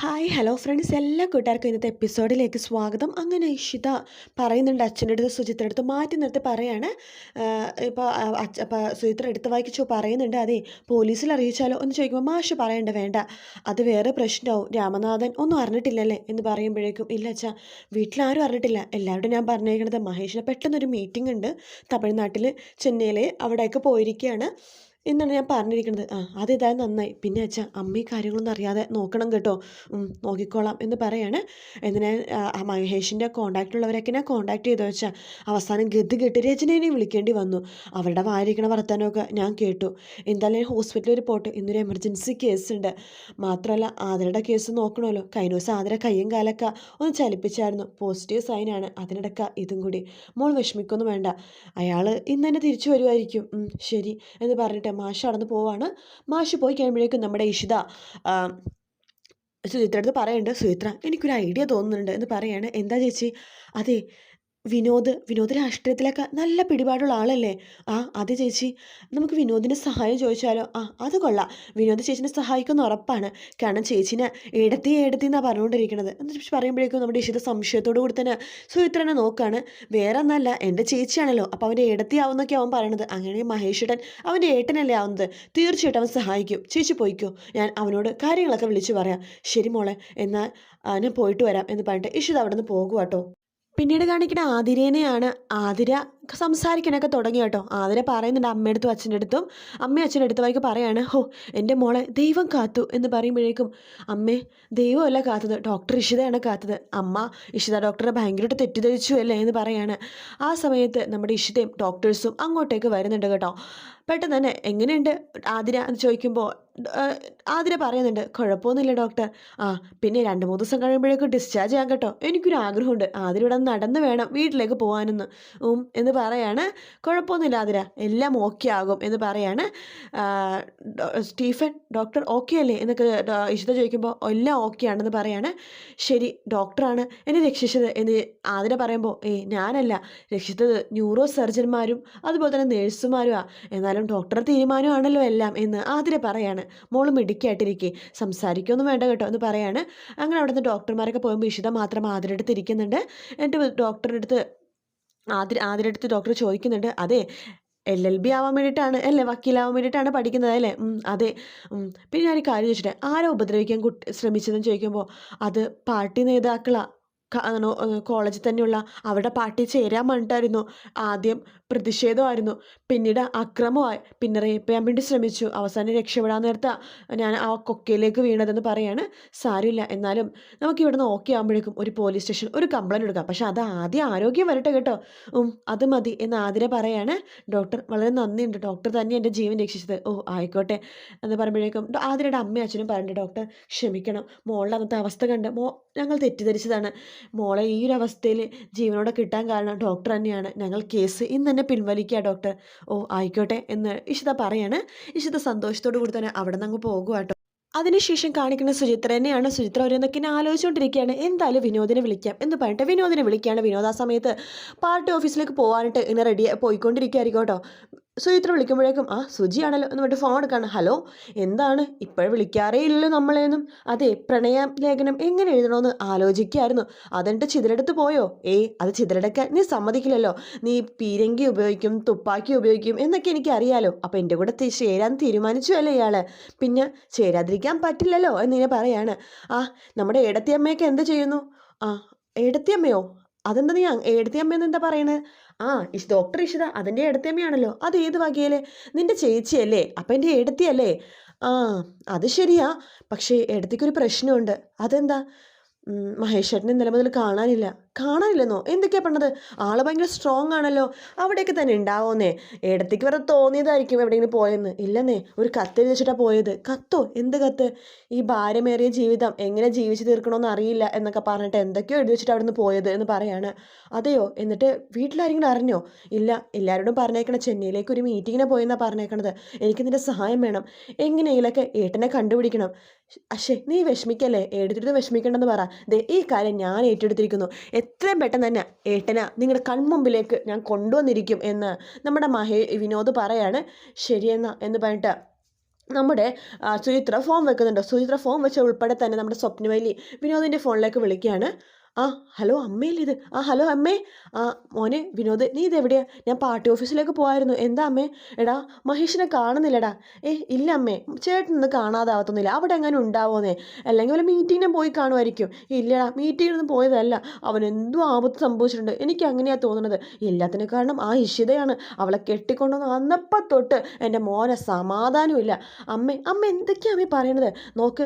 Hi hello friends എല്ലാ കൂട്ടുകാർക്കും ഇന്നത്തെ എപ്പിസോഡിലേക്ക് സ്വാഗതം. അങ്ങനെ ഇഷിത പറയുന്നുണ്ട് അച്ഛന്റെ അടുത്ത് സുചിത്ര അടുത്ത് മാറ്റി നിർത്തി പറയാണ്. ഇപ്പോൾ അച്ഛ സുചിത്ര എടുത്ത് വായിച്ചു പറയുന്നുണ്ട്. അതെ പോലീസിൽ അറിയിച്ചാലോ എന്ന് ചോദിക്കുമ്പോൾ മാഷ് പറയണ്ട വേണ്ട. അത് വേറെ പ്രശ്നമാവും. രാമനാഥൻ ഒന്നും അറിഞ്ഞിട്ടില്ലല്ലേ എന്ന് പറയുമ്പോഴേക്കും ഇല്ല അച്ഛാ വീട്ടിലാരും അറിഞ്ഞിട്ടില്ല. എല്ലാവരോടും ഞാൻ പറഞ്ഞേക്കണത് മഹേഷിന് പെട്ടെന്നൊരു മീറ്റിംഗ് ഉണ്ട്. തമിഴ്നാട്ടിൽ ചെന്നൈയിൽ അവിടെയൊക്കെ പോയിരിക്കുകയാണ്. എന്നാണ് ഞാൻ പറഞ്ഞിരിക്കുന്നത്. ആ അതേതായാലും നന്നായി. പിന്നെ അച്ഛാ അമ്മ ഈ കാര്യങ്ങളൊന്നും അറിയാതെ നോക്കണം കേട്ടോ. നോക്കിക്കോളാം എന്ന് പറയാണ്. എന്തിനാ മഹേഷിന്റെ കോണ്ടാക്റ്റുള്ളവരൊക്കെ ഞാൻ കോണ്ടാക്ട് ചെയ്തു വെച്ചാൽ അവസാനം ഗതി കെട്ടി രചനേനെയും വിളിക്കേണ്ടി വന്നു. അവരുടെ വായിരിക്കണ വർത്തമാനമൊക്കെ ഞാൻ കേട്ടു. എന്തായാലും ഹോസ്പിറ്റലിൽ റിപ്പോർട്ട് ഇന്നൊരു എമർജൻസി കേസ് ഉണ്ട്. മാത്രമല്ല ആതിരയുടെ കേസ് നോക്കണമല്ലോ. കഴിഞ്ഞ ദിവസം ആതിര കയ്യും കാലൊക്കെ ഒന്ന് ചലിപ്പിച്ചായിരുന്നു. പോസിറ്റീവ് സൈനാണ് അതിനിടക്ക ഇതും കൂടി. മോൾ വിഷമിക്കൊന്നും വേണ്ട. അയാൾ ഇന്ന് തന്നെ തിരിച്ചു വരുമായിരിക്കും ശരി എന്ന് പറഞ്ഞിട്ട് മാഷ് നടന്ന് പോവാണ്. മാഷ് പോയി കഴിയുമ്പോഴേക്കും നമ്മുടെ ഇഷിത സുചിത്രയുടെ സുചിത്ര അടുത്ത് പറയുന്നുണ്ട് സുചിത്ര എനിക്കൊരു ഐഡിയ തോന്നുന്നുണ്ട് എന്ന് പറയാണ്. എന്താ ചേച്ചി? അതെ വിനോദ് വിനോദ് രാഷ്ട്രീയത്തിലൊക്കെ നല്ല പിടിപാടുള്ള ആളല്ലേ? ആ അത് ചേച്ചി. നമുക്ക് വിനോദിന്റെ സഹായം ചോദിച്ചാലോ? ആ അത് കൊള്ളാം. വിനോദ് ചേച്ചിനെ സഹായിക്കുന്ന ഉറപ്പാണ്. കാരണം ചേച്ചിനെ എടുത്തി എടുത്തി എന്നാണ് പറഞ്ഞുകൊണ്ടിരിക്കുന്നത്. എന്ന് പറയുമ്പോഴേക്കും നമ്മുടെ ഇഷിത സംശയത്തോടു കൂടി തന്നെ സുചിത്രനെ നോക്കുകയാണ് വേറെ ഒന്നല്ല എന്റെ ചേച്ചിയാണല്ലോ. അപ്പോൾ അവന്റെ എടുത്തി ആവുന്നൊക്കെ അവൻ പറയണത്. അങ്ങനെ മഹേഷേട്ടൻ അവന്റെ ഏട്ടനല്ലേ ആവുന്നത്. തീർച്ചയായിട്ടും അവൻ സഹായിക്കും. ചേച്ചി പോയിക്കോ. ഞാൻ അവനോട് കാര്യങ്ങളൊക്കെ വിളിച്ചു പറയാം. ശരി മോളെ എന്നാൽ ഞാൻ പോയിട്ട് വരാം എന്ന് പറഞ്ഞിട്ട് ഇഷിത അവിടെ നിന്ന് പോകുക കേട്ടോ പിന്നീട് കാണിക്കുന്ന ആതിരേനെയാണ് ആതിര സംസാരിക്കാനൊക്കെ തുടങ്ങി കേട്ടോ. ആതിര പറയുന്നുണ്ട് അമ്മയുടെ അടുത്തും അച്ഛന്റെ അടുത്തും അമ്മയും അച്ഛന്റെ അടുത്തുമായിക്ക് പറയാണ് ഹോ എന്റെ മോളെ ദൈവം കാത്തു എന്ന് പറയുമ്പോഴേക്കും അമ്മേ ദൈവമല്ല കാത്തത് ഡോക്ടർ ഇഷിതയാണ് കാത്തത്. അമ്മ ഇഷിത ഡോക്ടറെ ഭയങ്കരമായിട്ട് തെറ്റിദ്ധരിച്ചു അല്ലേ എന്ന് പറയാണ്. ആ സമയത്ത് നമ്മുടെ ഇഷിതയും ഡോക്ടേഴ്സും അങ്ങോട്ടേക്ക് വരുന്നുണ്ട് കേട്ടോ. പെട്ടെന്ന് തന്നെ എങ്ങനെയുണ്ട് ആതിര എന്ന് ചോദിക്കുമ്പോൾ ആതിര പറയുന്നുണ്ട് കുഴപ്പമൊന്നുമില്ല ഡോക്ടർ. ആ പിന്നെ രണ്ട് മൂന്ന് ദിവസം കഴിയുമ്പോഴേക്കും ഡിസ്ചാർജ് ചെയ്യാൻ കേട്ടോ. എനിക്കൊരു ആഗ്രഹമുണ്ട് ആതിര ഇവിടെ നടന്ന് വേണം വീട്ടിലേക്ക് പോകാനെന്ന്. ഉം എന്ന് പറയാണ് കുഴപ്പമൊന്നുമില്ല ആതിര. എല്ലാം ഓക്കെ ആകും എന്ന് പറയാണ്. സ്റ്റീഫൻ ഡോക്ടർ ഓക്കെ അല്ലേ? എന്നൊക്കെ ഇഷിത ചോദിക്കുമ്പോൾ എല്ലാം ഓക്കെ ആണെന്ന് പറയാണ്. ശരി ഡോക്ടറാണ് എന്നെ രക്ഷിച്ചത് എന്ന് ആതിര പറയുമ്പോൾ ഏയ് ഞാനല്ല. രക്ഷിച്ചത് ന്യൂറോ സർജന്മാരും അതുപോലെ തന്നെ നേഴ്സുമാരുമാ എന്നാലും ഡോക്ടറെ തീരുമാനമാണല്ലോ എല്ലാം എന്ന് ആതിര പറയാണ്. മോൾ മിടുക്കായിട്ടിരിക്കേ സംസാരിക്കൊന്നും വേണ്ട കേട്ടോ എന്ന് പറയാണ്. അങ്ങനെ അവിടുന്ന് ഡോക്ടർമാരൊക്കെ പോകുമ്പോൾ ഇഷിത മാത്രം ആതിരടുത്ത് ഇരിക്കുന്നുണ്ട്. എന്നിട്ട് ഡോക്ടറുടെ അടുത്ത് ആതിര ആതിര അടുത്ത് ഡോക്ടർ ചോദിക്കുന്നുണ്ട് അതെ എൽ എൽ ബി ആവാൻ വേണ്ടിയിട്ടാണ് അല്ലേ? വക്കീലാവാൻ വേണ്ടിയിട്ടാണ് പഠിക്കുന്നത് അല്ലേ? അതെ പിന്നെ ഞാൻ കാര്യം ചോദിച്ചിട്ട് ആരാ ഉപദ്രവിക്കാൻ കുട്ടി ശ്രമിച്ചതെന്ന് ചോദിക്കുമ്പോൾ അത് പാർട്ടി നേതാക്കളാ ക- ആണോ, ഏഹ്, കോളേജിൽ തന്നെയുള്ള അവരുടെ പാർട്ടി ചേരാൻ വേണ്ടിയിട്ടായിരുന്നു ആദ്യം പ്രതിഷേധമായിരുന്നു പിന്നീട് അക്രമമായി. പിന്നെ റേപ്പ് ചെയ്യാൻ വേണ്ടി ശ്രമിച്ചു. അവസാനം രക്ഷപ്പെടാൻ നേരത്ത ഞാൻ ആ കൊക്കയിലേക്ക് വീണതെന്ന് പറയാണ്. സാരമില്ല. എന്നാലും നമുക്ക് ഇവിടുന്ന് ഓക്കെ ആകുമ്പോഴേക്കും ഒരു പോലീസ് സ്റ്റേഷൻ ഒരു കംപ്ലൈന്റ് കൊടുക്കാം പക്ഷെ അത് ആദ്യം ആരോഗ്യം വരട്ടെ കേട്ടോ. ഉം അത് മതി എന്ന് ആതിരെ പറയാണ്. ഡോക്ടർ വളരെ നന്ദിയുണ്ട്. ഡോക്ടർ തന്നെ എന്റെ ജീവൻ രക്ഷിച്ചത്. ഓ ആയിക്കോട്ടെ എന്ന് പറയുമ്പോഴേക്കും ആതിരയുടെ അമ്മയും അച്ഛനും പറഞ്ഞു ഡോക്ടർ ക്ഷമിക്കണം. മോളുടെ അന്നത്തെ അവസ്ഥ കണ്ട് മോ ഞങ്ങൾ തെറ്റിദ്ധരിച്ചതാണ്. മോളെ ഈ ഒരു അവസ്ഥയിൽ ജീവനോടെ കിട്ടാൻ കാരണം ഡോക്ടർ തന്നെയാണ്. ഞങ്ങൾ കേസ് ഇന്ന് തന്നെ പിൻവലിക്കുക ഡോക്ടർ ഓ ആയിക്കോട്ടെ എന്ന് ഇഷിത പറയാണ്. ഇഷിത സന്തോഷത്തോടു കൂടി തന്നെ അവിടെ നിന്ന് അങ്ങ് പോകുക അതിനുശേഷം കാണിക്കുന്ന സുചിത്ര തന്നെയാണ്. സുചിത്ര ഓരോന്നൊക്കെ ഇങ്ങനെ ആലോചിച്ചുകൊണ്ടിരിക്കുകയാണ് എന്തായാലും വിനോദിനെ വിളിക്കാം എന്ന് പറഞ്ഞിട്ട് വിനോദിനെ വിളിക്കുകയാണ്. വിനോദ് സമയത്ത് പാർട്ടി ഓഫീസിലേക്ക് പോകാനായിട്ട് ഇങ്ങനെ റെഡി പോയിക്കൊണ്ടിരിക്കുകയായിരിക്കും കേട്ടോ സുചിത്ര വിളിക്കുമ്പോഴേക്കും ആ സുജിയാണല്ലോ എന്ന് പറഞ്ഞിട്ട് ഫോൺ എടുക്കാണ്. ഹലോ എന്താണ്? ഇപ്പോഴും വിളിക്കാറേ ഇല്ലല്ലോ നമ്മളെന്നും. അതെ പ്രണയ ലേഖനം എങ്ങനെ എഴുതണമെന്ന് ആലോചിക്കായിരുന്നു. അതെന്നിട്ട് ചിതലെടുത്ത് പോയോ? ഏയ് അത് ചിതലെടുക്കാൻ നീ സമ്മതിക്കില്ലല്ലോ. നീ പീരങ്കി ഉപയോഗിക്കും തുപ്പാക്കി ഉപയോഗിക്കും എന്നൊക്കെ എനിക്ക് അറിയാലോ അപ്പം എന്റെ കൂടെ ചേരാൻ തീരുമാനിച്ചു അല്ലേ ഇയാൾ പിന്നെ ചേരാതിരിക്കാൻ പറ്റില്ലല്ലോ എന്നിങ്ങനെ പറയാണ്. ആ നമ്മുടെ ഏടത്തിയമ്മയൊക്കെ എന്ത് ചെയ്യുന്നു? ആ ഏടത്തിയമ്മയോ? അതെന്താ നീ അങ്- ഏടത്തിയമ്മയെന്ന് എന്താ പറയുന്നത് ആ ഇഷ് ഡോക്ടർ ഇഷിത അതിന്റെ ഏടത്തിയമ്മയാണല്ലോ അത് ഏത് വകയിലെ? നിന്റെ ചേച്ചിയല്ലേ? അപ്പം എന്റെ ഏടത്തിയല്ലേ ആ അത് ശരിയാ. പക്ഷേ എടുത്തിക്കൊരു പ്രശ്നമുണ്ട്. അതെന്താ? ഉം, മഹേഷ് ചേട്ടനെ ഇന്നലെ മുതൽ കാണാനില്ല. കാണാനില്ലെന്നോ? എന്തൊക്കെയാ പറഞ്ഞത് ആൾ ഭയങ്കര സ്ട്രോങ് ആണല്ലോ. അവിടെയൊക്കെ തന്നെ ഉണ്ടാവുമെന്നേ ഇടത്തേക്ക് വരെ തോന്നിയതായിരിക്കും എവിടെയെങ്കിലും പോയെന്ന്. ഇല്ലെന്നേ ഒരു കത്ത് എഴുതി വെച്ചിട്ടാ പോയത്. കത്തോ? എന്ത് കത്ത്? ഈ ഭാരമേറിയ ജീവിതം എങ്ങനെ ജീവിച്ചു തീർക്കണമെന്ന് അറിയില്ല എന്നൊക്കെ പറഞ്ഞിട്ട് എന്തൊക്കെയോ എഴുതി വെച്ചിട്ട് അവിടുന്ന് പോയത് എന്ന് പറയാണ്. അതെയോ? എന്നിട്ട് വീട്ടിലാരെങ്കിലും അറിഞ്ഞോ? ഇല്ല എല്ലാവരോടും പറഞ്ഞേക്കണ. ചെന്നൈയിലേക്ക് ഒരു മീറ്റിങ്ങിനെ പോയെന്നാണ് പറഞ്ഞേക്കണത്. എനിക്ക് നിന്റെ സഹായം വേണം. എങ്ങനെയെങ്കിലൊക്കെ ഏട്ടനെ കണ്ടുപിടിക്കണം. അശേ നീ വിഷമിക്കല്ലേ? എടുത്തിട്ട് വിഷമിക്കണ്ടെന്ന് പറ. ദേ ഈ കാര്യം ഞാൻ ഏറ്റെടുത്തിരിക്കുന്നു. എത്രയും പെട്ടെന്ന് തന്നെ ഏട്ടന നിങ്ങളുടെ കൺമുമ്പിലേക്ക് ഞാൻ കൊണ്ടുവന്നിരിക്കും എന്ന് നമ്മുടെ മഹേ വിനോദ് പറയാണ്. ശരിയെന്നാ എന്ന് പറഞ്ഞിട്ട് നമ്മുടെ സുചിത്ര ഫോം വെക്കുന്നുണ്ട്. സുചിത്ര ഫോം വെച്ച ഉൾപ്പെടെ തന്നെ നമ്മുടെ സ്വപ്നവൈലി വിനോദിന്റെ ഫോണിലേക്ക് വിളിക്കുകയാണ്. ആ ഹലോ അമ്മയല്ലേ ഇത്? ആ ഹലോ അമ്മേ. ആ മോനെ വിനോദ് നീ ഇതെവിടെയാ ഞാൻ പാർട്ടി ഓഫീസിലേക്ക് പോയായിരുന്നു എന്താ അമ്മേ? എടാ മഹേഷിനെ കാണുന്നില്ലടാ. ഏ ഇല്ല അമ്മേ. ചേട്ടൻ ഒന്ന് കാണാതാവത്തൊന്നുമില്ല. അവിടെ എങ്ങനെ ഉണ്ടാവുമെന്നേ അല്ലെങ്കിൽ വല്ല മീറ്റിങ്ങിനെ പോയി കാണുമായിരിക്കും. ഇല്ലടാ മീറ്റിങ്ങിനൊന്നും പോയതല്ല. അവൻ എന്തോ ആപത്ത് സംഭവിച്ചിട്ടുണ്ട്. എനിക്ക് അങ്ങനെയാണ് തോന്നുന്നത്. എല്ലാത്തിനും കാരണം ആ ഇഷിതയാണ്. അവളെ കെട്ടിക്കൊണ്ടുവന്ന് വന്നപ്പോൾ തൊട്ട് എന്റെ മോനെ സമാധാനമില്ല അമ്മേ അമ്മ എന്തൊക്കെയാണ് അമ്മ പറയണത്? നോക്ക്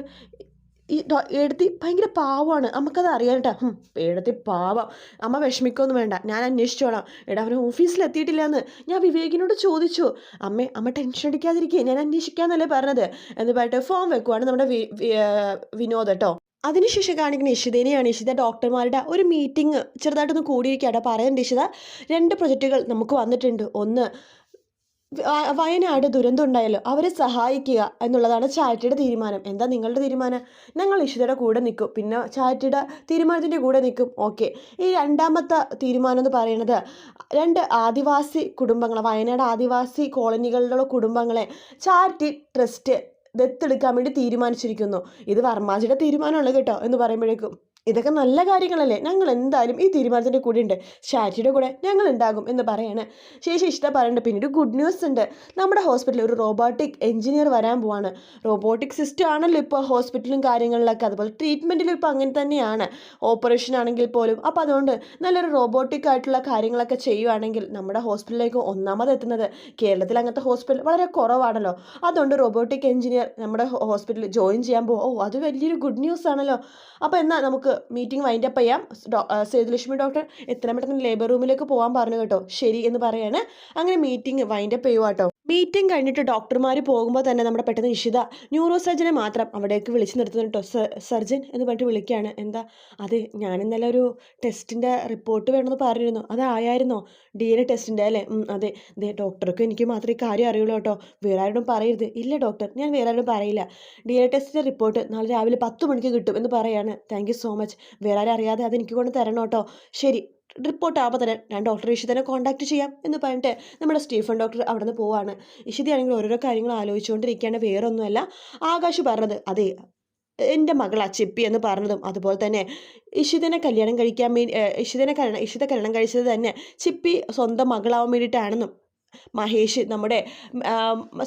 ഈ എഴുതി ഭയങ്കര പാവമാണ് നമുക്കത് അറിയാൻ കേട്ടോ. എഴുതി പാവം. അമ്മ വിഷമിക്കൊന്നും വേണ്ട. ഞാൻ അന്വേഷിച്ചോളാം. എടാ അവൻ ഓഫീസിൽ എത്തിയിട്ടില്ല എന്ന് ഞാൻ വിവേകിനോട് ചോദിച്ചു. അമ്മേ അമ്മ ടെൻഷൻ അടിക്കാതിരിക്കുക ഞാൻ അന്വേഷിക്കാന്നല്ലേ പറഞ്ഞത്. എന്ന് പറഞ്ഞിട്ട് ഫോം വെക്കുവാണ് നമ്മുടെ വിനോദ് കേട്ടോ. അതിനുശേഷം കാണിക്കുന്ന ഇഷിതേനെയാണ്. ഇഷിത ഡോക്ടർമാരുടെ ഒരു മീറ്റിംഗ് ചെറുതായിട്ടൊന്ന് കൂടിയിരിക്കുകയാണ്. പറയുന്നുണ്ട് ഇഷിത രണ്ട് പ്രൊജക്റ്റുകൾ നമുക്ക് വന്നിട്ടുണ്ട്. ഒന്ന് വയനാട് ദുരന്തം ഉണ്ടായല്ലോ അവരെ സഹായിക്കുക എന്നുള്ളതാണ് ചാരിറ്റിയുടെ തീരുമാനം. എന്താ നിങ്ങളുടെ തീരുമാനം? ഞങ്ങൾ ഇഷിതയുടെ കൂടെ നിൽക്കും. പിന്നെ ചാരിറ്റിയുടെ തീരുമാനത്തിന്റെ കൂടെ നിൽക്കും. ഓക്കെ. ഈ രണ്ടാമത്തെ തീരുമാനം എന്ന് പറയുന്നത് രണ്ട് ആദിവാസി കുടുംബങ്ങൾ വയനാട് ആദിവാസി കോളനികളിലുള്ള കുടുംബങ്ങളെ ചാരിറ്റി ട്രസ്റ്റ് ദത്തെടുക്കാൻ വേണ്ടി തീരുമാനിച്ചിരിക്കുന്നു. ഇത് വർമാജിയുടെ തീരുമാനമാണ് കേട്ടോ എന്ന് പറയുമ്പോഴേക്കും. ഇതൊക്കെ നല്ല കാര്യങ്ങളല്ലേ? ഞങ്ങൾ എന്തായാലും ഈ തീരുമാനത്തിന്റെ കൂടെ ഉണ്ട് ഷാറ്റിയുടെ കൂടെ ഞങ്ങൾ ഉണ്ടാകും എന്ന് പറയാണ്. ശേഷം ഇഷ്ട പറയുന്നുണ്ട് പിന്നീട് ഗുഡ് ന്യൂസ് ഉണ്ട്. നമ്മുടെ ഹോസ്പിറ്റലിൽ ഒരു റോബോട്ടിക് എഞ്ചിനീയർ വരാൻ പോവാണ്. റോബോട്ടിക് സിസ്റ്റം ആണല്ലോ ഇപ്പോൾ ഹോസ്പിറ്റലും കാര്യങ്ങളിലൊക്കെ. അതുപോലെ ട്രീറ്റ്മെന്റിലും ഇപ്പോൾ അങ്ങനെ തന്നെയാണ്. ഓപ്പറേഷൻ ആണെങ്കിൽ പോലും. അപ്പോൾ അതുകൊണ്ട് നല്ലൊരു റോബോട്ടിക് ആയിട്ടുള്ള കാര്യങ്ങളൊക്കെ ചെയ്യുവാണെങ്കിൽ നമ്മുടെ ഹോസ്പിറ്റലിലേക്ക് ഒന്നാമത് എത്തുന്നത് കേരളത്തിൽ അങ്ങനത്തെ ഹോസ്പിറ്റൽ വളരെ കുറവാണല്ലോ. അതുകൊണ്ട് റോബോട്ടിക് എഞ്ചിനീയർ നമ്മുടെ ഹോസ്പിറ്റലിൽ ജോയിൻ ചെയ്യാൻ പോകും ഓ അത് വലിയൊരു ഗുഡ് ന്യൂസ് ആണല്ലോ. അപ്പോൾ എന്നാൽ നമുക്ക് മീറ്റിംഗ് വൈൻഡ് അപ്പ് ചെയ്യാം. സേതുലക്ഷ്മി ഡോക്ടർ എത്രയും പെട്ടെന്ന് ലേബർ റൂമിലേക്ക് പോകാൻ പറഞ്ഞു കേട്ടോ. ശരി എന്ന് പറയാണ്. അങ്ങനെ മീറ്റിംഗ് വൈൻഡ് അപ്പ് ചെയ്യുക കേട്ടോ മീറ്റിംഗ് കഴിഞ്ഞിട്ട് ഡോക്ടർമാർ പോകുമ്പോൾ തന്നെ നമ്മുടെ പെട്ടെന്ന് ഇഷിത ന്യൂറോ സർജനെ മാത്രം അവിടേക്ക് വിളിച്ച് നിർത്തുന്നുണ്ട് കേട്ടോ സർജൻ എന്ന് പറഞ്ഞിട്ട് വിളിക്കുകയാണ് എന്താ? അത് ഞാൻ ഇന്നലെ ഒരു ടെസ്റ്റിന്റെ റിപ്പോർട്ട് വേണമെന്ന് പറഞ്ഞിരുന്നു. അതായായിരുന്നോ ഡി എൻ എ ടെസ്റ്റിന്റെ അല്ലേ? അതെ. അതെ ഡോക്ടർക്കും എനിക്ക് മാത്രമേ കാര്യം അറിയുള്ളൂ കേട്ടോ വേറെ ആരോടും പറയരുത്. ഇല്ല ഡോക്ടർ. ഞാൻ വേറെ ആരോടും പറയില്ല. ഡി എൻ എ ടെസ്റ്റിന്റെ റിപ്പോർട്ട് നാളെ രാവിലെ പത്ത് മണിക്ക് കിട്ടും എന്ന് പറയാണ്. താങ്ക് സോ മച്ച് വേറെ ആരും അറിയാതെ അത് എനിക്ക് കൊണ്ട് തരണം കേട്ടോ ശരി. റിപ്പോർട്ട് ആകുമ്പോൾ തന്നെ ഞാൻ ഡോക്ടർ ഇഷിതനെ കോൺടാക്ട് ചെയ്യാം എന്ന് പറഞ്ഞിട്ട് നമ്മുടെ സ്റ്റീഫൻ ഡോക്ടർ അവിടെ നിന്ന് പോവാണ് ഇഷിതയാണെങ്കിൽ ഓരോരോ കാര്യങ്ങൾ ആലോചിച്ചുകൊണ്ടിരിക്കുകയാണ് വേറെ ഒന്നുമല്ല ആകാശ് പറഞ്ഞത് അതെ എന്റെ മകളാ ചിപ്പി എന്ന് പറഞ്ഞതും അതുപോലെ തന്നെ ഇഷിതനെ കല്യാണം കഴിക്കാൻ വേണ്ടി ഇഷിതനെ കല്യാണം ഇഷിത കല്യാണം കഴിച്ചത് തന്നെ ചിപ്പി സ്വന്തം മകളാവാൻ വേണ്ടിയിട്ടാണെന്നും മഹേഷ് നമ്മുടെ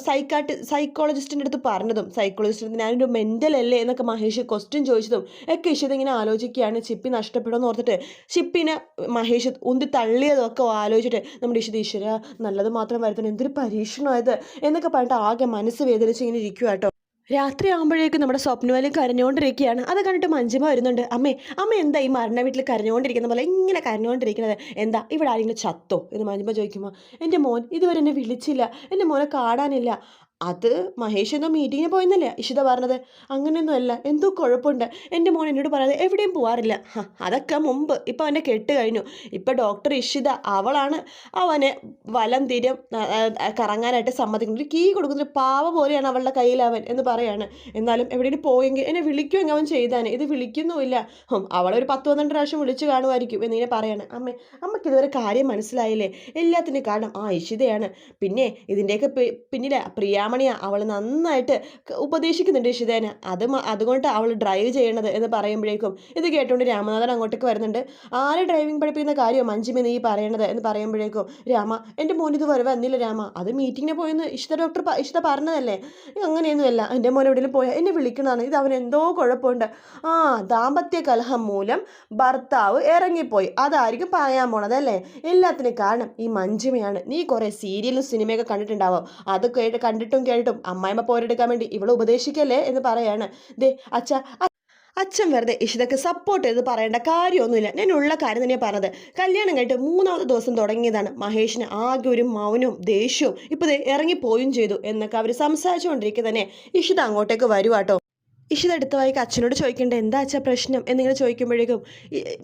സൈക്കാട്ട് സൈക്കോളജിസ്റ്റിന്റെ അടുത്ത് പറഞ്ഞതും സൈക്കോളജിസ്റ്റ് ഞാനൊരു മെന്റൽ അല്ലേ എന്നൊക്കെ മഹേഷ് ക്വസ്റ്റ്യൻ ചോദിച്ചതും ഒക്കെ ഇഷിത ഇങ്ങനെ ആലോചിക്കുകയാണ്. ചിപ്പി നഷ്ടപ്പെടുമെന്ന് ഓർത്തിട്ട് ചിപ്പിനെ മഹേഷ് ഉന്തി തള്ളിയതൊക്കെ ആലോചിച്ചിട്ട് നമ്മുടെ ഇഷിത ഈശ്വര നല്ലത് മാത്രം വരുത്തണം എന്തൊരു പരീക്ഷണമായത് എന്നൊക്കെ പറഞ്ഞിട്ട് ആകെ മനസ്സ് വേദനിച്ച് ഇങ്ങനെ ഇരിക്കുക കേട്ടോ. രാത്രി ആകുമ്പോഴേക്കും നമ്മുടെ സ്വപ്നവാലും കരഞ്ഞുകൊണ്ടിരിക്കുകയാണ്. അത് കണ്ടിട്ട് മഞ്ജിമ വരുന്നുണ്ട്. അമ്മേ അമ്മ എന്താ ഈ മരണ വീട്ടിൽ കരഞ്ഞുകൊണ്ടിരിക്കുന്ന പോലെ? ഇങ്ങനെ കരഞ്ഞുകൊണ്ടിരിക്കുന്നത്. എന്താ? ഇവിടെ ആരെങ്കിലും ചത്തോ? എന്ന് മഞ്ജിമ ചോദിക്കുമ്പോൾ എന്റെ മോൻ ഇതുവരെ എന്നെ വിളിച്ചില്ല. എന്റെ മോനെ കാണാനില്ല. അത് മഹേഷ് എന്തോ മീറ്റിങ്ങിന് പോയെന്നല്ലേ ഇഷിത പറഞ്ഞത് അങ്ങനെയൊന്നുമല്ല എന്തോ കുഴപ്പമുണ്ട്. എന്റെ മോൻ എന്നോട് പറയാതെ എവിടെയും പോവാറില്ല. അതൊക്കെ മുമ്പ്. ഇപ്പം അവനെ കെട്ട് കഴിഞ്ഞു. ഇപ്പം ഡോക്ടർ ഇഷിത അവളാണ്. അവനെ വലം തിരം കറങ്ങാനായിട്ട് സമ്മതിക്കുന്നത് ഒരു കീ കൊടുക്കുന്ന ഒരു പാവ പോലെയാണ് അവളുടെ കയ്യിൽ അവൻ എന്ന് പറയാണ്. എന്നാലും എവിടെയും പോയെങ്കിൽ എന്നെ വിളിക്കുമെങ്കിൽ അവൻ ചെയ്താനെ. ഇത് വിളിക്കുന്നുമില്ല. അവളെ ഒരു പത്ത് പന്ത്രണ്ട് പ്രാവശ്യം വിളിച്ച് കാണുമായിരിക്കും എന്നിങ്ങനെ പറയാണ്. അമ്മ അമ്മയ്ക്ക് ഇതുവരെ കാര്യം മനസ്സിലായില്ലേ? എല്ലാത്തിനും കാരണം ആ ഇഷിതയാണ്. പിന്നെ ഇതിന്റെയൊക്കെ പിന്നിലെ പിന്നിലെ പ്രിയാമണിയാ അവൾ നന്നായിട്ട് ഉപദേശിക്കുന്നുണ്ട് ഇഷിതേനെ അത് അതുകൊണ്ട് അവൾ ഡ്രൈവ് ചെയ്യണത് എന്ന് പറയുമ്പോഴേക്കും ഇത് കേട്ടുകൊണ്ട് രാമനാഥൻ അങ്ങോട്ടേക്ക് വരുന്നുണ്ട്. ആരെ ഡ്രൈവിംഗ് പഠിപ്പിക്കുന്ന കാര്യം മഞ്ജിമ നീ പറയണത് എന്ന് പറയുമ്പോഴേക്കും രാമ എന്റെ മോൻ ഇത് വരെ വന്നില്ല രാമ. അത് മീറ്റിങ്ങിന് പോയെന്ന് ഇഷിത ഡോക്ടർ ഇഷിത പറഞ്ഞതല്ലേ? അങ്ങനെയൊന്നുമല്ല. എന്റെ മോൻ എവിടെയും പോയാൽ എന്നെ വിളിക്കണതാണ്. ഇത് അവൻ എന്തോ കുഴപ്പമുണ്ട്. ആ ദാമ്പത്യ കലഹം മൂലം ഭർത്താവ് ഇറങ്ങിപ്പോയി. അതായിരിക്കും പറയാൻ പോണത് അല്ലേ എല്ലാത്തിനും കാരണം ഈ മഞ്ജിമയാണ്. നീ കുറേ സീരിയലും സിനിമയൊക്കെ കണ്ടിട്ടുണ്ടാവും. അത് കേട്ട് കണ്ടിട്ടും കേട്ടും കേട്ടും അമ്മായിമ്മ പോരെടുക്കാൻ വേണ്ടി ഇവളെ ഉപദേശിക്കല്ലേ എന്ന് പറയാണ്. ദേ അച്ഛ അച്ഛൻ വെറുതെ ഇഷിതക്ക് സപ്പോർട്ട് ചെയ്ത് പറയേണ്ട കാര്യമൊന്നുമില്ല. ഞാൻ ഉള്ള കാര്യം തന്നെയാണ് പറഞ്ഞത്. കല്യാണം കഴിഞ്ഞിട്ട് മൂന്നാമത്തെ ദിവസം തുടങ്ങിയതാണ്. മഹേഷിന് ആകെ ഒരു മൗനവും ദേഷ്യവും. ഇപ്പോൾ ഇറങ്ങിപ്പോയും ചെയ്തു എന്നൊക്കെ അവർ സംസാരിച്ചുകൊണ്ടിരിക്കുക തന്നെ ഇഷിത അങ്ങോട്ടേക്ക് വരുവാട്ടോ ഇഷിത അടുത്ത വായിക്ക് അച്ഛനോട് ചോദിക്കേണ്ട എന്താ അച്ഛാ പ്രശ്നം? എന്നിങ്ങനെ ചോദിക്കുമ്പോഴേക്കും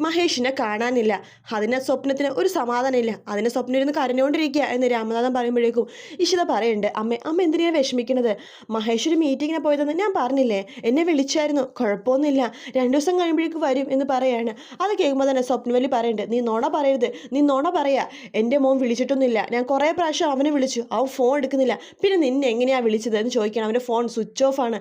മഹേഷിനെ കാണാനില്ല. അതിനെ സ്വപ്നത്തിന് ഒരു സമാധാനമില്ല. അതിനെ സ്വപ്നം ഇരുന്ന് കരഞ്ഞുകൊണ്ടിരിക്കുക. എന്ന് രാമനാഥൻ പറയുമ്പോഴേക്കും ഇഷിത പറയുന്നുണ്ട് അമ്മ അമ്മ എന്തിനാണ് വിഷമിക്കുന്നത് മഹേഷ് ഒരു മീറ്റിങ്ങിന് പോയതെന്ന് ഞാൻ പറഞ്ഞില്ലേ? എന്നെ വിളിച്ചായിരുന്നു. കുഴപ്പമൊന്നുമില്ല. രണ്ടു ദിവസം കഴിയുമ്പോഴേക്കും വരും എന്ന് പറയാണ്. അത് കേൾക്കുമ്പോൾ തന്നെ സ്വപ്നവലി പറയുന്നുണ്ട് നീ നോണ പറയരുത്. നീ നോണ പറയാ. എന്റെ മോൻ വിളിച്ചിട്ടൊന്നുമില്ല. ഞാൻ കുറേ പ്രാവശ്യം അവനെ വിളിച്ചു. അവൻ ഫോൺ എടുക്കുന്നില്ല. പിന്നെ നിന്നെ എങ്ങനെയാണ് വിളിച്ചത്? എന്ന് ചോദിക്കണം. അവന്റെ ഫോൺ സ്വിച്ച് ഓഫ് ആണ്.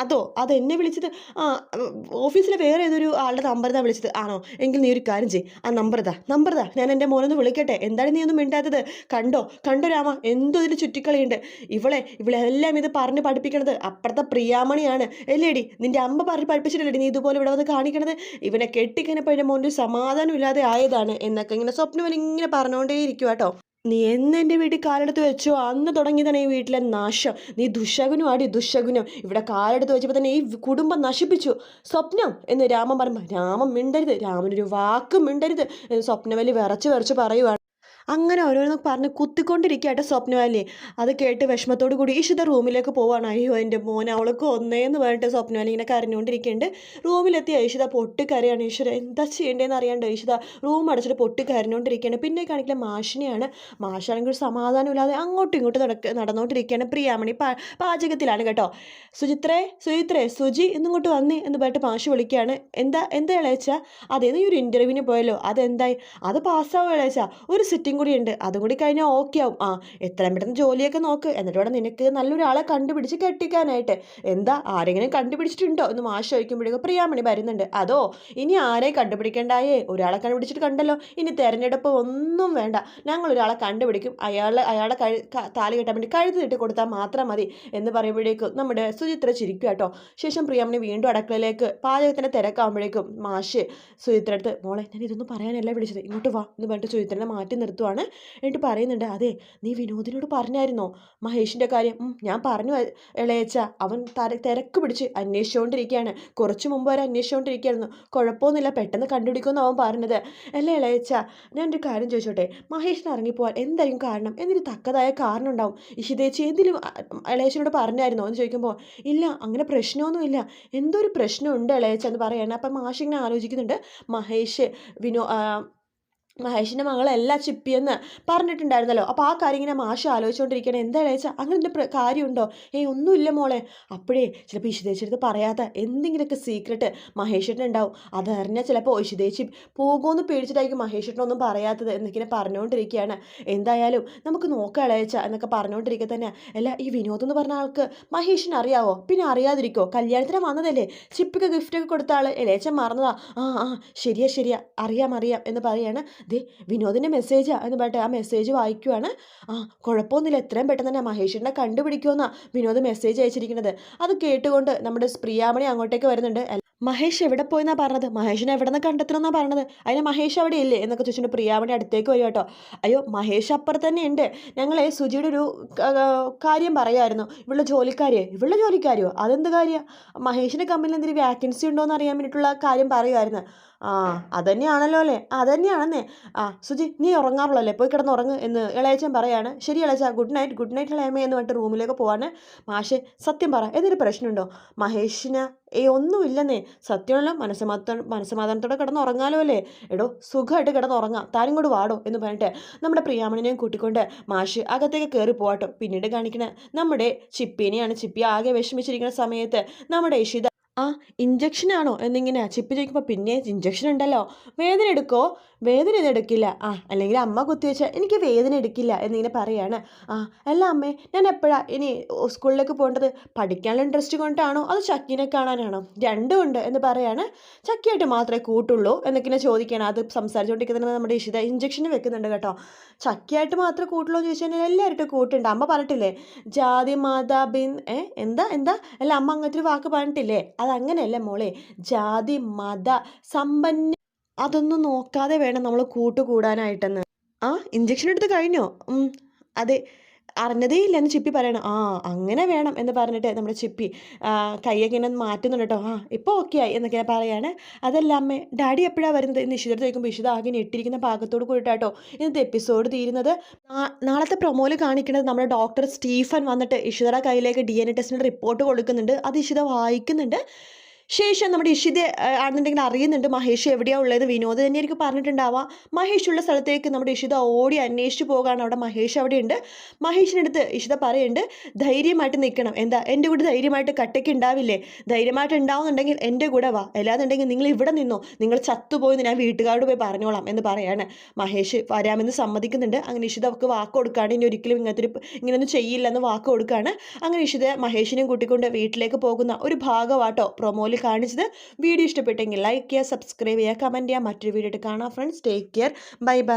അതോ അത് എന്നെ വിളിച്ചത്. ആ ഓഫീസിലെ വേറെ ഏതൊരു ആളുടെ നമ്പർ താ വിളിച്ചത്. ആണോ? എങ്കിൽ നീ ഒരു കാര്യം ചെയ് ആ നമ്പർ താ നമ്പർ താ ഞാൻ എന്റെ മോനൊന്ന് വിളിക്കട്ടെ. എന്താണ് നീ ഒന്നും മിണ്ടാത്തത്? കണ്ടോ? കണ്ടോ രാമ? എന്തോ ഇതിൽ ചുറ്റിക്കളിയുണ്ട്. ഇവളെ ഇവളെ എല്ലാം ഇത് പറഞ്ഞ് പഠിപ്പിക്കണത് അപ്പുറത്തെ പ്രിയാമണിയാണ്. അല്ലേടി? നിന്റെ അമ്മ പറഞ്ഞ് പഠിപ്പിച്ചിട്ടില്ലേ നീ ഇതുപോലെ ഇവിടെ വന്ന് കാണിക്കണത്? ഇവനെ കെട്ടിക്കഴിഞ്ഞപ്പോൾ എന്റെ മോന്റെ സമാധാനം ഇല്ലാതെ ആയതാണ്. എന്നൊക്കെ ഇങ്ങനെ സ്വപ്നം ഇങ്ങനെ പറഞ്ഞുകൊണ്ടേയിരിക്കും കേട്ടോ നീ എന്ന് എന്റെ വീട്ടിൽ കാലെടുത്ത് വെച്ചോ? അന്ന് തുടങ്ങി തന്നെ ഈ വീട്ടിലെ നാശം. നീ ദുശകുനം ആടി ദുശകുനം. ഇവിടെ കാലെടുത്ത് വെച്ചപ്പോൾ തന്നെ ഈ കുടുംബം നശിപ്പിച്ചു. സ്വപ്നം എന്ന് രാമൻ പറയുമ്പോൾ രാമൻ മിണ്ടരുത്. രാമനൊരു വാക്കും മിണ്ടരുത് സ്വപ്നവലി വിറച്ച് വിറച്ച് പറയുവാണ്. അങ്ങനെ ഓരോന്ന് പറഞ്ഞ് കുത്തിക്കൊണ്ടിരിക്കട്ടെ സ്വപ്നവാലി അത് കേട്ട് വിഷമത്തോടു കൂടി ഈശുദ്ധ റൂമിലേക്ക് പോവാണ്. അയ്യോ എന്റെ മോൻ അവൾക്ക് ഒന്നേന്ന് പറഞ്ഞിട്ട് സ്വപ്നവാലി ഇങ്ങനെ കരഞ്ഞുകൊണ്ടിരിക്കുന്നുണ്ട്. റൂമിലെത്തി ഈഷിത പൊട്ടിക്കരയാണ്. ഈശ്വര എന്താ ചെയ്യേണ്ടതെന്ന് അറിയാണ്ട്? ഈഷിത റൂം അടച്ചിട്ട് പൊട്ടി കരഞ്ഞുകൊണ്ടിരിക്കുകയാണ് പിന്നെ കാണിക്കില്ല മാഷിനെയാണ്. മാഷാണെങ്കിൽ സമാധാനമില്ലാതെ അങ്ങോട്ടും ഇങ്ങോട്ടും നടക്ക നടന്നുകൊണ്ടിരിക്കുകയാണ്. പ്രിയാമണി പാചകത്തിലാണ് കേട്ടോ. സുചിത്രേ സുചിത്രേ സുജി ഇന്നിങ്ങോട്ട് വന്നേ എന്ന് പറഞ്ഞിട്ട് മാഷ് വിളിക്കുകയാണ്. എന്താ എന്താ ഇളയച്ച? അതേന്ന് ഈ ഒരു ഇന്റർവ്യൂവിന് പോയല്ലോ. അതെന്തായി? അത് പാസ്സാവും ഇളയച്ച. ഒരു സിറ്റിംഗ് കൂടി ഉണ്ട് അതും കൂടി കഴിഞ്ഞാൽ ഓക്കെ ആവും. ആ എത്രയും പെട്ടെന്ന് ജോലിയൊക്കെ നോക്ക്. എന്നിട്ട് വേണം നിനക്ക് നല്ലൊരാളെ കണ്ടുപിടിച്ച് കെട്ടിക്കാനായിട്ട്. എന്താ ആരെങ്കിലും കണ്ടുപിടിച്ചിട്ടുണ്ടോ? എന്ന് മാഷ് ചോദിക്കുമ്പോഴേക്കും പ്രിയാമണി വരുന്നുണ്ട്. അതോ ഇനി ആരെയും കണ്ടുപിടിക്കേണ്ടായേ? ഒരാളെ കണ്ടുപിടിച്ചിട്ട് കണ്ടല്ലോ. ഇനി തെരഞ്ഞെടുപ്പ് ഒന്നും വേണ്ട. ഞങ്ങൾ ഒരാളെ കണ്ടുപിടിക്കും. അയാൾ അയാളെ കഴി താലി കെട്ടാൻ വേണ്ടി കഴുത്ത് കൊടുത്താൽ മാത്രം മതി എന്ന് പറയുമ്പോഴേക്കും നമ്മുടെ സുചിത്ര ചിരിക്കുക കേട്ടോ. ശേഷം പ്രിയാമണി വീണ്ടും അടുക്കളയിലേക്ക് പാചകത്തിന്റെ തിരക്കാകുമ്പോഴേക്കും മാഷ് സുചിത്ര അടുത്ത് മോളെ ഞാൻ ഇതൊന്നും പറയാനല്ല വിളിച്ചത്. ഇങ്ങോട്ട് വാ എന്ന് പറഞ്ഞിട്ട് സുചിത്രനെ മാറ്റി നിർത്തുവാണ് എന്നിട്ട് പറയുന്നുണ്ട് അതെ നീ വിനോദിനോട് പറഞ്ഞായിരുന്നോ? മഹേഷിന്റെ കാര്യം ഞാൻ പറഞ്ഞു ഇളയച്ച അവൻ തര തിരക്ക് പിടിച്ച് അന്വേഷിച്ചുകൊണ്ടിരിക്കുകയാണ് കുറച്ച് മുമ്പ് വരെ അന്വേഷിച്ചുകൊണ്ടിരിക്കുകയായിരുന്നു കുഴപ്പമൊന്നുമില്ല പെട്ടെന്ന് കണ്ടുപിടിക്കുമെന്ന് അവൻ പറഞ്ഞത്. അല്ല ഇളയച്ച ഞാൻ ഒരു കാര്യം ചോദിച്ചോട്ടെ? മഹേഷിന് ഇറങ്ങിപ്പോവാൻ എന്തായിരിക്കും കാരണം? എന്നിട്ട് തക്കതായ കാരണം ഉണ്ടാവും ഇഷിതേച്ചി എന്തിലും ഇളയച്ചനോട് പറഞ്ഞായിരുന്നോ? എന്ന് ചോദിക്കുമ്പോൾ ഇല്ല അങ്ങനെ പ്രശ്നമൊന്നുമില്ല. എന്തോ ഒരു പ്രശ്നമുണ്ട് ഇളയച്ച എന്ന് പറയാണ്. അപ്പം മാഷിങ്ങനെ ആലോചിക്കുന്നുണ്ട്. മഹേഷ് വിനോ മഹേഷിന്റെ മകളല്ല ചിപ്പിയെന്ന് പറഞ്ഞിട്ടുണ്ടായിരുന്നല്ലോ. അപ്പോൾ ആ കാര്യം ഇങ്ങനെ മാഷ് ആലോചിച്ചുകൊണ്ടിരിക്കണേ എന്താ വെച്ചാൽ അങ്ങനെ എന്ത് കാര്യമുണ്ടോ? ഏയ് ഒന്നുമില്ല മോളെ. അപ്പോഴേ ചിലപ്പോൾ ഇഷിതേച്ചിയുടെ പറയാത്ത എന്തെങ്കിലുമൊക്കെ സീക്രട്ട് മഹേഷിന്റെ ഉണ്ടാവും അതറിഞ്ഞാൽ ചിലപ്പോൾ ഇഷിതേച്ചി പോകുമെന്ന് പേടിച്ചിട്ടായിരിക്കും മഹേഷിനൊന്നും പറയാത്തത് എന്നിങ്ങനെ പറഞ്ഞുകൊണ്ടിരിക്കുകയാണ്. എന്തായാലും നമുക്ക് നോക്കാം ഇളയച്ച എന്നൊക്കെ പറഞ്ഞുകൊണ്ടിരിക്കുക തന്നെ. അല്ല ഈ വിനോദ് എന്ന് പറഞ്ഞ ആൾക്ക് മഹേഷിന് അറിയാവോ പിന്നെ അറിയാതിരിക്കോ കല്യാണത്തിന് വന്നതല്ലേ? ചിപ്പിക്ക് ഗിഫ്റ്റൊക്കെ കൊടുത്ത ആൾ ഇളയച്ചൻ മറന്നതാ. ആ ആ ശരിയാ ശരിയാ. അറിയാം അറിയാം എന്ന് പറയാണ് ദേ വിനോദിന്റെ മെസ്സേജാ എന്ന് പറഞ്ഞിട്ട് ആ മെസ്സേജ് വായിക്കുവാണ്. ആ കുഴപ്പമൊന്നുമില്ല എത്രയും പെട്ടെന്ന് തന്നെ മഹേഷിനെ കണ്ടുപിടിക്കുമെന്നാണ് വിനോദ് മെസ്സേജ് അയച്ചിരിക്കുന്നത്. അത് കേട്ടുകൊണ്ട് നമ്മുടെ പ്രിയാമണി അങ്ങോട്ടേക്ക് വരുന്നുണ്ട്. മഹേഷ് എവിടെ പോയെന്നാ പറഞ്ഞത്? മഹേഷിനെ എവിടെ നിന്ന് കണ്ടെത്തണമെന്നാ പറഞ്ഞത്? അതിന് മഹേഷ് അവിടെ ഇല്ലേ? എന്നൊക്കെ ചോദിച്ചിട്ട് പ്രിയാമണി അടുത്തേക്ക് വരും കേട്ടോ. അയ്യോ മഹേഷ് അപ്പുറത്ത് തന്നെ ഉണ്ട്. ഞങ്ങളെ സുജിയുടെ ഒരു കാര്യം പറയായിരുന്നു. ഇവളുടെ ജോലിക്കാരിയോ. ഇവളുടെ ജോലിക്കാരിയോ? അതെന്ത് കാര്യമാണ് മഹേഷിന്റെ കമ്പനിയിൽ എന്തെങ്കിലും വാക്കൻസി ഉണ്ടോ എന്ന് അറിയാൻ വേണ്ടിയിട്ടുള്ള കാര്യം പറയുമായിരുന്നു ആ അതന്നെയാണല്ലോ അല്ലേ അതന്നെയാണെന്നേ. ആ സുജി നീ ഉറങ്ങാറുള്ളല്ലേ പോയി കിടന്ന് ഉറങ്ങ് എന്ന് ഇളയച്ചൻ പറയാണ്. ശരി ഇളയച്ച ഗുഡ് നൈറ്റ് ഗുഡ് നൈറ്റ് ഇളയമ്മ എന്ന് പറഞ്ഞിട്ട് റൂമിലേക്ക് പോവാണ്. മാഷെ സത്യം പറ എന്തൊരു പ്രശ്നമുണ്ടോ? മഹേഷിന് ഏ ഒന്നുമില്ലെന്നേ. സത്യമാണല്ലോ മനസ്സമാധാന മനസ്സമാധാനത്തോടെ കിടന്ന് ഉറങ്ങാലോ അല്ലേ? എടോ സുഖമായിട്ട് കിടന്ന് ഉറങ്ങാം. താനും കൂടെ വാടോ എന്ന് പറഞ്ഞിട്ട് നമ്മുടെ പ്രിയാമണിനെയും കൂട്ടിക്കൊണ്ട് മാഷ് അകത്തേക്ക് കയറി പോവാട്ടോ. പിന്നീട് കാണിക്കണ നമ്മുടെ ചിപ്പിനെയാണ് ചിപ്പി ആകെ വിഷമിച്ചിരിക്കുന്ന സമയത്ത് നമ്മുടെ ഇഷിത ആ ഇഞ്ചക്ഷനാണോ എന്നിങ്ങനെ ചിപ്പി ചോദിക്കുമ്പോൾ പിന്നെ ഇഞ്ചക്ഷൻ ഉണ്ടല്ലോ. വേദന എടുക്കോ? വേദന ഇത് എടുക്കില്ല. ആ അല്ലെങ്കിൽ അമ്മ കുത്തിവെച്ചാൽ എനിക്ക് വേദന എടുക്കില്ല എന്നിങ്ങനെ പറയാണ്. ആ അല്ല അമ്മേ ഞാൻ എപ്പോഴാ ഇനി സ്കൂളിലേക്ക് പോകേണ്ടത്? പഠിക്കാനുള്ള ഇൻട്രസ്റ്റ് കൊണ്ടാണോ? അത് ചക്കിനെ കാണാനാണോ? രണ്ടും ഉണ്ട് എന്ന് പറയാണ്. ചക്കിയായിട്ട് മാത്രമേ കൂട്ടുള്ളൂ എന്നൊക്കെ ചോദിക്കുകയാണ് അത് സംസാരിച്ചുകൊണ്ടിരിക്കുന്നത് നമ്മുടെ ഇഷിത ഇഞ്ചക്ഷൻ വെക്കുന്നുണ്ട് കേട്ടോ. ചക്കിയായിട്ട് മാത്രമേ കൂട്ടുള്ളൂ എന്ന് ചോദിച്ചു കഴിഞ്ഞാൽ എല്ലാവരും കൂട്ടുണ്ട്. അമ്മ പറഞ്ഞിട്ടില്ലേ? ജാതി മാതാ ബിൻ എന്താ എന്താ? അല്ല അമ്മ അങ്ങനത്തെ ഒരു വാക്ക് പറഞ്ഞിട്ടില്ലേ? അതങ്ങനെയല്ല മോളെ? ജാതി മത സമ്പന്ന അതൊന്നും നോക്കാതെ വേണം നമ്മൾ കൂട്ടുകൂടാനായിട്ടെന്ന്. ആ ഇഞ്ചക്ഷൻ എടുത്ത് കഴിഞ്ഞോ അതെ. അറിഞ്ഞതേ ഇല്ല എന്ന് ചിപ്പി പറയണം. ആ അങ്ങനെ വേണം എന്ന് പറഞ്ഞിട്ട് നമ്മുടെ ചിപ്പി കൈയൊക്കെ ഇങ്ങനെ മാറ്റുന്നുണ്ട് കേട്ടോ. ആ ഇപ്പോൾ ഓക്കെ ആയി എന്നൊക്കെ പറയാണ്. അതല്ല അമ്മേ ഡാഡി എപ്പോഴാണ് വരുന്നത്? എന്ന് ഇഷിതടുത്ത് ചോദിക്കുമ്പോൾ ഇഷിത ആകെ ഞെട്ടിരിക്കുന്ന ഭാഗത്തോട് കൂടിയിട്ടാട്ടോ ഇന്നത്തെ എപ്പിസോഡ് തീരുന്നത് നാളത്തെ പ്രൊമോയിൽ കാണിക്കുന്നത് നമ്മുടെ ഡോക്ടർ സ്റ്റീഫൻ വന്നിട്ട് ഇഷിതയുടെ കയ്യിലേക്ക് ഡി എൻ എ ടെസ്റ്റിന്റെ റിപ്പോർട്ട് കൊടുക്കുന്നുണ്ട്. അത് ഇഷിത വായിക്കുന്നുണ്ട്. ശേഷം നമ്മുടെ ഇഷിത ആണെന്നുണ്ടെങ്കിൽ അറിയുന്നുണ്ട് മഹേഷ് എവിടെയാണ് ഉള്ളത്. വിനോദ് തന്നെ എനിക്ക് പറഞ്ഞിട്ടുണ്ടാവാം. മഹേഷ് ഉള്ള സ്ഥലത്തേക്ക് നമ്മുടെ ഇഷിത ഓടി അന്വേഷിച്ച് പോകാണ്. അവിടെ മഹേഷ് അവിടെ ഉണ്ട് മഹേഷിന്റെ അടുത്ത് ഇഷിത പറയുന്നുണ്ട് ധൈര്യമായിട്ട് നിൽക്കണം. എന്താ എന്റെ കൂടെ ധൈര്യമായിട്ട് കട്ടയ്ക്ക് ഉണ്ടാവില്ലേ? ധൈര്യമായിട്ട് ഉണ്ടാവുന്നുണ്ടെങ്കിൽ എന്റെ കൂടെ വാ. അല്ലാന്നുണ്ടെങ്കിൽ നിങ്ങൾ ഇവിടെ നിന്നോ. നിങ്ങൾ ചത്തുപോയെന്ന് ഞാൻ വീട്ടുകാരോട് പോയി പറഞ്ഞോളാം എന്ന് പറയാണ്. മഹേഷ് വരാമെന്ന് സമ്മതിക്കുന്നുണ്ട്. അങ്ങനെ ഇഷിത അവർക്ക് വാക്ക് കൊടുക്കുകയാണ് ഇനി ഒരിക്കലും ഇങ്ങനത്തെ ഒരു ഇങ്ങനെയൊന്നും ചെയ്യില്ലെന്ന് വാക്ക് കൊടുക്കുകയാണ് അങ്ങനെ ഇഷിത മഹേഷിനെയും കൂട്ടിക്കൊണ്ട് വീട്ടിലേക്ക് പോകുന്ന ഒരു ഭാഗമാട്ടോ പ്രൊമോയിൽ കാണിച്ചത്. വീഡിയോ ഇഷ്ടപ്പെട്ടെങ്കിൽ ലൈക്ക് ചെയ്യുക സബ്സ്ക്രൈബ് ചെയ്യുക കമന്റ് ചെയ്യുക. മറ്റൊരു വീഡിയോ ആയിട്ട് കാണാം friends take care bye bye